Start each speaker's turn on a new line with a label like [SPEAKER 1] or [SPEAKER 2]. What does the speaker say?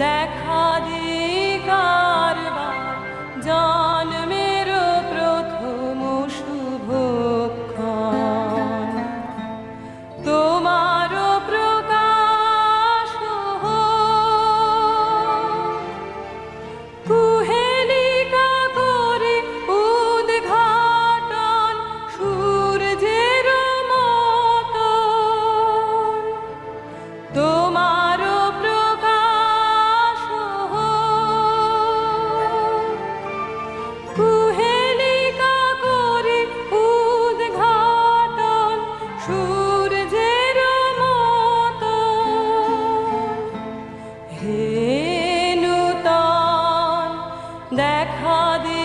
[SPEAKER 1] দেখা দিকার দেখা দে